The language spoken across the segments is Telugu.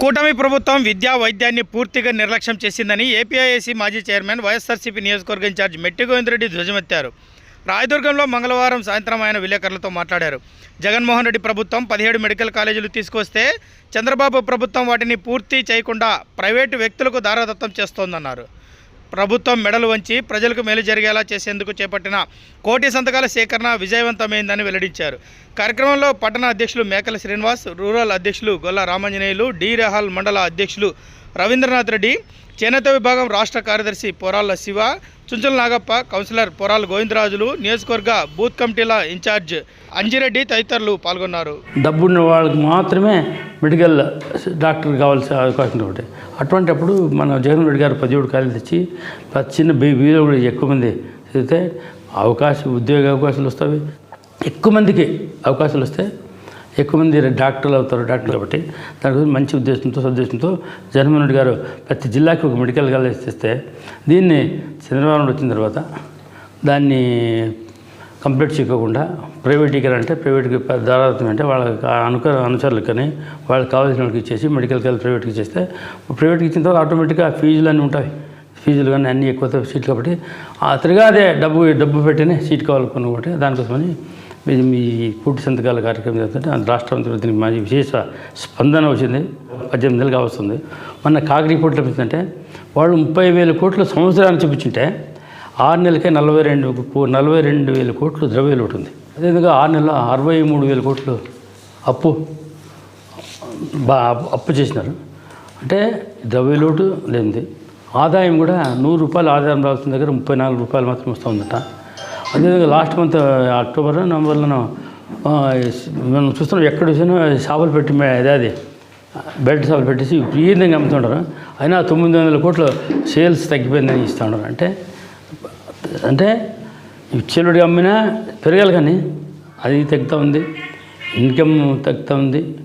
కూటమి ప్రభుత్వం విద్యా వైద్యాన్ని పూర్తిగా నిర్లక్ష్యం చేసిందని ఏపీఐఏసీ మాజీ చైర్మన్ వైఎస్ఆర్సీపీ నియోజకవర్గ ఇన్ఛార్జ్ మెట్టిగోవిందరెడ్డి ధ్వజమెత్తారు. రాయదుర్గంలో మంగళవారం సాయంత్రం ఆయన విలేకరులతో మాట్లాడారు. జగన్మోహన్ రెడ్డి ప్రభుత్వం పదిహేడు మెడికల్ కాలేజీలు తీసుకొస్తే చంద్రబాబు ప్రభుత్వం వాటిని పూర్తి చేయకుండా ప్రైవేటు వ్యక్తులకు దారాదత్తం చేస్తోందన్నారు. ప్రభుత్వం మెడలు వంచి ప్రజలకు మేలు జరిగేలా చేసేందుకు చేపట్టిన కోటి సంతకాల సేకరణ విజయవంతమైందని వెల్లడించారు. కార్యక్రమంలో పట్టణ అధ్యక్షులు మేకల శ్రీనివాస్ రూరల్ అధ్యక్షులు గొల్ల రామాంజనేయులు డి రెహాల్ మండల అధ్యక్షులు రవీంద్రనాథ్ రెడ్డి చేనేత విభాగం రాష్ట్ర కార్యదర్శి పొరాళ్ళ శివ చుంచుల నాగప్ప కౌన్సిలర్ పొరాల గోవిందరాజులు నియోజకవర్గ బూత్ కమిటీల ఇన్ఛార్జ్ అంజిరెడ్డి తదితరులు పాల్గొన్నారు. డబ్బున్న వాళ్ళకి మాత్రమే మెడికల్ డాక్టర్ కావాల్సిన అవకాశం ఒకటి అటువంటిప్పుడు మన జగన్ రెడ్డి గారు పదిహేడు కాలు తెచ్చి చిన్న బీబీలో కూడా ఎక్కువ మంది చదివితే అవకాశం ఉద్యోగ అవకాశాలు వస్తాయి. ఎక్కువ మందికి అవకాశాలు వస్తాయి. ఎక్కువ మంది డాక్టర్లు అవుతారు డాక్టర్లు కాబట్టి దాని గురించి మంచి ఉద్దేశంతో సదుద్దేశంతో జగన్మోహన్ రెడ్డి గారు ప్రతి జిల్లాకి ఒక మెడికల్ కాలేజ్ తెస్తే దీన్ని చంద్రబాబు నాయుడు వచ్చిన తర్వాత దాన్ని కంప్లీట్ చేయకుండా ప్రైవేటీకరణ అంటే ప్రైవేట్కి దారాదత్తం అంటే వాళ్ళ అనుక అనుచరులు కానీ వాళ్ళకి కావాల్సిన వాళ్ళకి ఇచ్చేసి మెడికల్ కాలేజ్ ప్రైవేట్కి చేస్తే ప్రైవేట్కి ఇచ్చిన తర్వాత ఆటోమేటిక్గా ఫీజులు అన్నీ ఉంటాయి. ఫీజులు కానీ అన్నీ ఎక్కువ సీట్లు కాబట్టి ఆ తిరిగా అదే డబ్బు డబ్బు పెట్టినే సీట్ కావాలనుకున్న కాబట్టి దానికోసమని మీ పూర్తి సంతకాల కార్యక్రమం చేస్తుంటే ఆ రాష్ట్రం దీనికి మంచి విశేష స్పందన వచ్చింది. పద్దెనిమిది నెలలుగా వస్తుంది. మొన్న కాకి పూట వచ్చిందంటే వాళ్ళు ముప్పై వేల కోట్లు సంవత్సరాన్ని చూపించుంటే ఆరు నెలలకే నలభై రెండు నలభై రెండు వేల కోట్లు ద్రవ్య లోటు ఉంది. అదేవిధంగా ఆరు నెలల అరవై మూడు వేల కోట్లు అప్పు బా అప్పు చేసినారు. అంటే ద్రవ్య లోటు లేనిది. ఆదాయం కూడా నూరు రూపాయలు ఆదాయం రావాల్సిన దగ్గర ముప్పై నాలుగు రూపాయలు మాత్రం వస్తూ ఉందట. అదేవిధంగా లాస్ట్ మంత్ అక్టోబర్ నవంబర్లో మనం చూస్తున్నాం ఎక్కడ చూసినా షాపులు పెట్టి అదే అది బెల్ట్ షాపులు పెట్టేసి విపరీతంగా అమ్ముతుంటారు. అయినా తొమ్మిది వందల కోట్లు సేల్స్ తగ్గిపోయిందని ఇస్తూ అంటే అంటే ఇచ్చేలుడి అమ్మినా పెరగాలి కానీ అది తగ్గుతూ ఉంది ఇన్కమ్ తగ్గుతూ ఉంది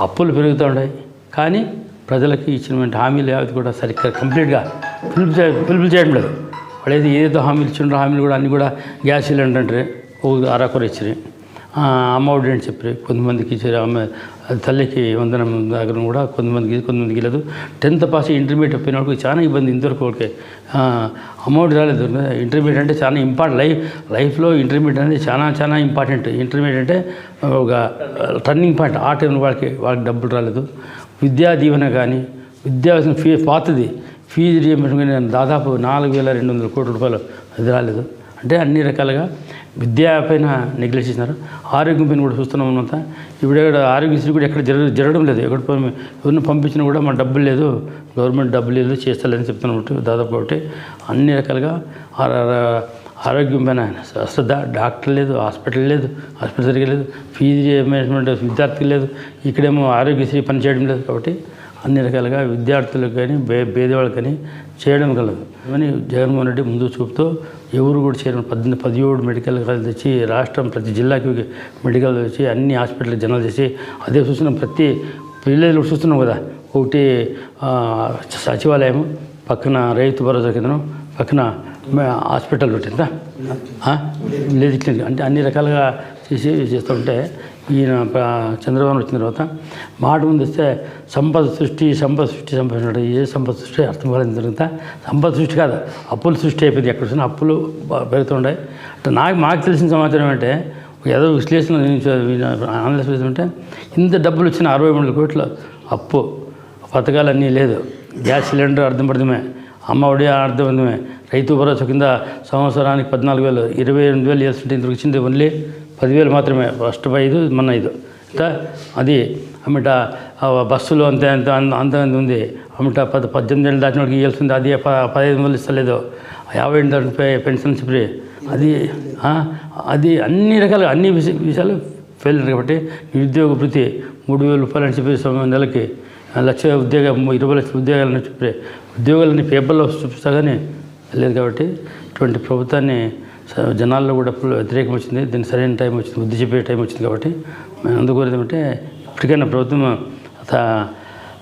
అప్పులు పెరుగుతూ ఉన్నాయి కానీ ప్రజలకి ఇచ్చినటువంటి హామీలు యావతి కూడా సరిగ్గా కంప్లీట్గా ఫిల్ప్ ఫిల్ఫిల్ చేయడం లేదు. వాళ్ళు ఏదో ఏదో హామీలు ఇచ్చిండ్రో హామీలు కూడా అన్నీ కూడా గ్యాస్ సిలిండర్ అంటే ఓ అరాకొర ఇచ్చిరి అమ్మఒడి అని చెప్పి కొంతమందికి ఇచ్చారు. అమ్మ తల్లికి వందనం దగ్గర కూడా కొంతమందికి కొంతమందికి లేదు టెన్త్ పాస్ ఇంటర్మీడియట్ అయిపోయిన వాళ్ళకి చాలా ఇబ్బంది ఇంతవరకు వాళ్ళకి. అమౌంట్ రాలేదు. ఇంటర్మీడియట్ అంటే చాలా ఇంపార్టెంట్. లైఫ్ లైఫ్లో ఇంటర్మీడియట్ అనేది చాలా చాలా ఇంపార్టెంట్. ఇంటర్మీడియట్ అంటే ఒక టర్నింగ్ పాయింట్. ఆ టైంలో వాళ్ళకి వాళ్ళకి డబ్బులు రాలేదు. విద్యా దీవెన కానీ విద్యా ఫీ పాతది. ఫీజు రియంబర్స్మెంట్ నేను దాదాపు నాలుగు వేల రెండు వందల కోట్ల రూపాయలు అది రాలేదు. అంటే అన్ని రకాలుగా విద్యా పైన నెగ్లెక్ట్ చేసినారు. ఆరోగ్యం పైన కూడా చూస్తున్నాం అంతా ఇప్పుడు ఎక్కడ ఆరోగ్యశ్రీ కూడా ఎక్కడ జరగ జరగడం లేదు. ఎక్కడ ఎవరిని పంపించినా కూడా మా డబ్బులు లేదు. గవర్నమెంట్ డబ్బులు లేదు. చేస్తలేదని చెప్తున్నాం ఒకటి దాదాపు ఒకటి. అన్ని రకాలుగా ఆరోగ్యం పైన అశ్రద్ధ. డాక్టర్ లేదు హాస్పిటల్ లేదు హాస్పిటల్ సరిగ్గా లేదు. ఫీజు మేనేజ్మెంట్ విద్యార్థికి లేదు. ఇక్కడేమో ఆరోగ్యశ్రీ పని చేయడం లేదు కాబట్టి అన్ని రకాలుగా విద్యార్థులకు కానీ బే పేదవాళ్ళకి కానీ చేయడం కలదు అని జగన్మోహన్ రెడ్డి ముందు చూపుతూ ఎవరు కూడా చేయడం పద్దెనిమిది పదిహేడు మెడికల్ కాలేజ్ తెచ్చి రాష్ట్రం ప్రతి జిల్లాకి మెడికల్ తెచ్చి అన్ని హాస్పిటల్ జనాలు చేసి అదే చూస్తున్నాం. ప్రతి విలేజ్లో చూస్తున్నాం కదా. ఒకటి సచివాలయం పక్కన రైతు భరోసా కేంద్రం పక్కన హాస్పిటల్ పెట్టిందా ఆ? లేదు. అంటే అన్ని రకాలుగా చేసి చేస్తుంటే ఈయన చంద్రబాబు వచ్చిన తర్వాత మాట ముందు వస్తే సంపద సృష్టి సంపద సృష్టి సంపద ఏ సంపద సృష్టి అర్థం కాలేదు తర్వాత సంపద సృష్టి కాదు. అప్పుల సృష్టి అయిపోయింది. ఎక్కడ వచ్చినా అప్పులు పెరుగుతుండే అంటే నాకు మాకు తెలిసిన సమాచారం అంటే ఏదో విశ్లేషణ ఆన్లైన్ చేస్తుంటే ఇంత డబ్బులు వచ్చిన అరవై మూడు కోట్ల అప్పు పథకాలన్నీ లేదు. గ్యాస్ సిలిండర్ అర్థం పడదమే అమ్మ ఒడి అర్థమైందమే రైతు భరోసా కింద సంవత్సరానికి పద్నాలుగు వేలు ఇరవై ఎనిమిది వేలు వేస్తుంటే ఇంతకు వచ్చింది ఓన్లీ పదివేలు మాత్రమే ఫస్ట్ ఐదు మన ఐదు ఇంకా అది అమ్మట బస్సులు అంతే అంత అంత అంత ఉంది. అమ్మట పద పద్దెనిమిది ఏళ్ళు దాటిన వాళ్ళకి ఇవ్వాల్సింది అది ప పదహైదు వందలు ఇస్తలేదు. యాభై ఏళ్ళు దాటిన పెన్షన్ స్ప్రే అది అది అన్ని రకాల అన్ని విషయాలు ఫెయిల్ కాబట్టి నిరుద్యోగ వృత్తి మూడు వేల రూపాయలు అని చెప్పి నెలకి లక్ష ఉద్యోగం ఇరవై లక్షల ఉద్యోగాలని చూపే ఉద్యోగాలని పేపర్లో చూపిస్తా కానీ లేదు కాబట్టి ఇటువంటి ప్రభుత్వాన్ని జనాల్లో కూడా ఫుల్ వ్యతిరేకం వచ్చింది. దీన్ని సరైన టైం వచ్చింది బుద్ధి చెప్పే టైం వచ్చింది కాబట్టి మేము అందుకోరేది ఏమంటే ఇప్పటికైనా ప్రభుత్వం త-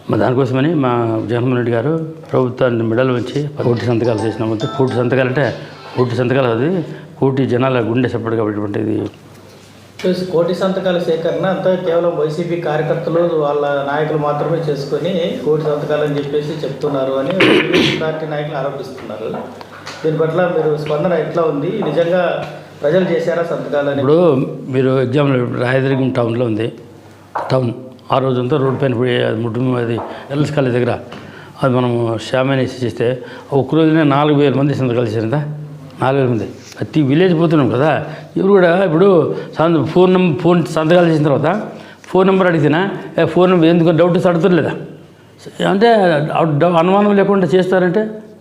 మా దానికోసమని మా జగన్మోహన్ రెడ్డి గారు ప్రభుత్వాన్ని మెడలు ఉంచి కోటి సంతకాలు చేసినామంటే కోటి సంతకాలు అంటే కోటి సంతకాలు అది కోటి జనాల గుండె చెప్పడు కాబట్టి ఇది కోటి సంతకాల సేకరణ అంతా కేవలం వైసీపీ కార్యకర్తలు వాళ్ళ నాయకులు మాత్రమే చేసుకొని కోటి సంతకాలు అని చెప్పేసి చెప్తున్నారు అని పార్టీ నాయకులు ఆరోపిస్తున్నారు. దీని పట్ల మీరు స్పందన ఎట్లా ఉంది? నిజంగా ప్రజలు చేశారా సంతకాలు ఇప్పుడు మీరు ఎగ్జామ్లో రాయదుర్గం టౌన్లో ఉంది. టౌన్. ఆ రోజంతా రోడ్ పైన అది ముడ్డు అది ఎల్ఎస్ కాలేజ్ దగ్గర అది మనం షామేన్ చేస్తే ఒక్కరోజునే నాలుగు వేల మంది సంతకాలు చేసిందా నాలుగు వేల మంది. ప్రతి విలేజ్ పోతున్నాం కదా. ఎవరు కూడా ఇప్పుడు ఫోన్ నెంబర్ ఫోన్ సంతకాలు చేసిన తర్వాత ఫోన్ నెంబర్ అడిగితేనా ఫోన్ నెంబర్ ఎందుకు డౌట్ అడుగుతారు లేదా? అంటే డౌ- అనుమానం లేకుండా చేస్తారంటే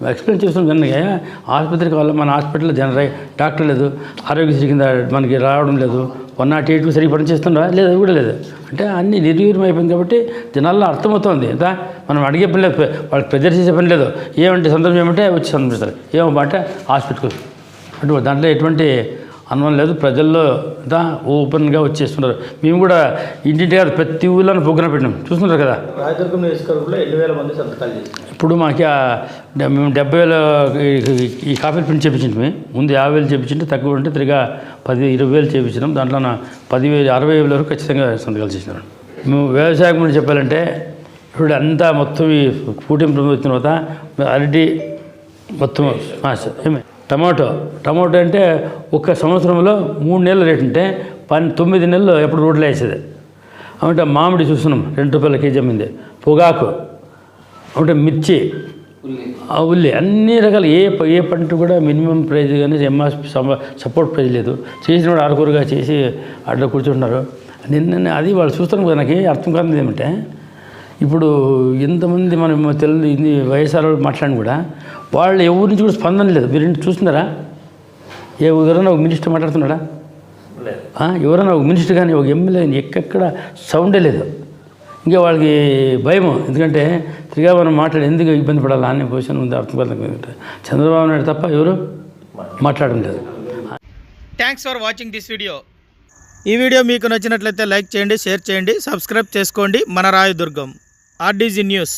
ఎక్స్ప్లెయిన్ చేస్తాం కనుక ఆసుపత్రికి వల్ల మన హాస్పిటల్లో జనరల్ డాక్టర్ లేదు ఆరోగ్యశ్రీ కింద మనకి రావడం లేదు వన్ నాట్ ఎయిట్ సరిగ్గా పని లేదు? అది కూడా లేదు. అంటే అన్ని నిర్వీర్యం అయిపోయింది కాబట్టి జనాల్లో అర్థమవుతుంది. ఎంత మనం అడిగే పని లేదు వాళ్ళకి ప్రెజర్ చేసే పని లేదు. ఏమంటే సందర్భం ఏమంటే వచ్చి సందర్భిస్తారు. ఏమో అంటే హాస్పిటల్కి అంటే దాంట్లో ఎటువంటి అనుమానం లేదు ప్రజల్లో అంతా ఓపెన్గా వచ్చేస్తున్నారు. మేము కూడా ఇంటింటి కాదు ప్రతి ఊళ్ళో ప్రోగ్రాం పెట్టినాం. చూస్తున్నారు కదా? రాయదుర్గం నియోజకవర్గంలో ఎన్ని వేల మంది సంతకాలు ఇప్పుడు మాకు మేము డెబ్బై వేల ఈ- కాపీలు ప్రింట్ చేయించింది ముందు యాభై వేలు చేయించింటే తక్కువ ఉంటే తిరిగా పది ఇరవై వేలు చేయించినాం దాంట్లో పదివేలు అరవై వేల వరకు ఖచ్చితంగా సంతకాలు చేసినారు. మేము వ్యవసాయం గురించి చెప్పాలంటే ఇప్పుడు అంతా మొత్తం ఈ కూటమి ప్రభుత్వం వచ్చిన తర్వాత అరటి మొత్తం ఏమి? టమాటో. టమాటో అంటే ఒక సంవత్సరంలో మూడు నెలల రేటు ఉంటే పన్ తొమ్మిది నెలలు ఎప్పుడు రోడ్లు వేసేది. అంటే మామిడి చూస్తున్నాం రెండు రూపాయల కేజీ అమ్మింది. పొగాకు అంటే మిర్చి ఆ ఉల్లి అన్ని రకాల. ఏ ప- ఏ పంట కూడా మినిమం ప్రైజ్ కానీ ఎంఆర్పి సపోర్ట్ ప్రైజ్ లేదు. చేసిన వాడు అరకూరుగా చేసి అడ్డ కూర్చుంటున్నారు. నిన్న అది వాళ్ళు చూస్తాను కదా నాకు అర్థం కాదు ఏమంటే? ఇప్పుడు ఎంతమంది మనం తెలు ఇది వైఎస్ఆర్ మాట్లాడిన కూడా వాళ్ళు ఎవరి నుంచి కూడా స్పందన లేదు. మీరు చూస్తున్నారా? ఏ ఎవరైనా ఒక మినిస్టర్ మాట్లాడుతున్నాడా? ఎవరైనా ఒక మినిస్టర్ కానీ ఒక ఎమ్మెల్యే కానీ ఎక్కడెక్కడ సౌండే లేదు. ఇంకా వాళ్ళకి భయం ఎందుకంటే తిరిగా మనం మాట్లాడి ఎందుకు ఇబ్బంది పడాలా అనే పొజిషన్ ఉంది అర్థం కాదు చంద్రబాబు నాయుడు తప్ప ఎవరు మాట్లాడడం లేదు. Thanks for watching this video ఈ వీడియో మీకు నచ్చినట్లయితే లైక్ చేయండి షేర్ చేయండి సబ్స్క్రైబ్ చేసుకోండి. మన రాయదుర్గం ఆర్డీజీ న్యూస్.